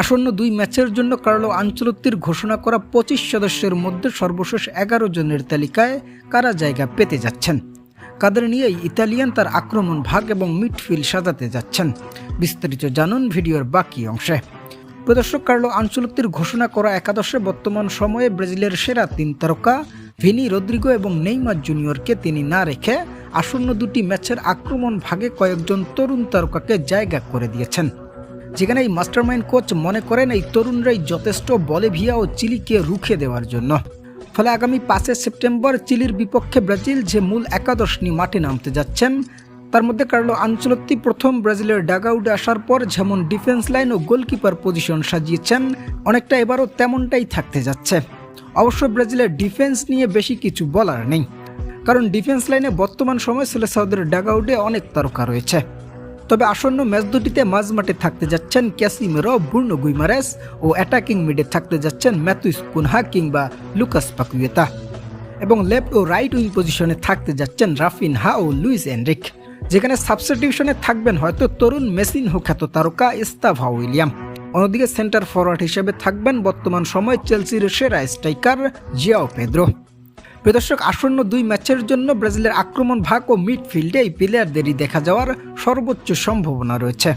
আসন্ন দুই ম্যাচের জন্য কার্লো আঞ্চলত্তির ঘোষণা করা পঁচিশ সদস্যের মধ্যে সর্বশেষ এগারো জনের তালিকায় কারা জায়গা পেতে যাচ্ছেন? কাদের নিয়েই ইতালিয়ান তার আক্রমণ ভাগ এবং মিডফিল্ড সাজাতে যাচ্ছেন? বিস্তারিত জানুন ভিডিওর বাকি অংশে। প্রদর্শক কার্লো আঞ্চলত্তির ঘোষণা করা একাদশে বর্তমান সময়ে ব্রাজিলের সেরা তিন তারকা ভিনি রদ্রিগো এবং নেইমার জুনিয়রকে তিনি না রেখে আসন্ন দুটি ম্যাচের আক্রমণ ভাগে কয়েকজন তরুণ তারকাকে জায়গা করে দিয়েছেন। যেখানে এই মাস্টারমাইন্ড কোচ মনে করেন এই তরুণরাই যথেষ্ট বলেভিয়া ও চিলিকে রুখে দেওয়ার জন্য। ফলে আগামী পাঁচে সেপ্টেম্বর চিলির বিপক্ষে ব্রাজিল যে মূল একাদশ নিয়ে মাঠে নামতে যাচ্ছেন, তার মধ্যে কার্লো আঞ্চলত্তি প্রথম ব্রাজিলের ডাগআউটে আসার পর যেমন ডিফেন্স লাইন ও গোলকিপার পজিশন সাজিয়েছেন, অনেকটা এবারও তেমনটাই থাকতে যাচ্ছে। অবশ্য ব্রাজিলের ডিফেন্স নিয়ে বেশি কিছু বলার নেই, কারণ ডিফেন্স লাইনে বর্তমান সময় সিলেসাউদের ডাগআউটে অনেক তারকা রয়েছে। তবে আসন্ন ম্যাচ দুটিতে মাঝমাঠে থাকতে যাচ্ছেন ক্যাসিমেরো, বুর্নো গুইমারেস ও অ্যাটাকিং মিডে থাকতে যাচ্ছেন ম্যাথুইস কুনহা কিংবা লুকাস পাকুয়েতা। এবং লেফট ও রাইট উইং পজিশনে থাকতে যাচ্ছেন রাফিনহা ও লুইস এনরিক। যেখানে সাবস্টিটিউশনে থাকবেন হয়তো তরুণ মেসিন হো খ্যাত তারকা ইস্তাভা উইলিয়াম। অন্যদিকে সেন্টার ফরওয়ার্ড হিসেবে থাকবেন বর্তমান সময় চেলসির সেরা স্ট্রাইকার জিয়াও পেদ্রো। প্রদর্শক আসন্ন দুই ম্যাচের জন্য ব্রাজিলের আক্রমণ ভাগ ও মিডফিল্ডে এই প্লেয়ারদেরই দেখা যাওয়ার সর্বোচ্চ সম্ভাবনা রয়েছে।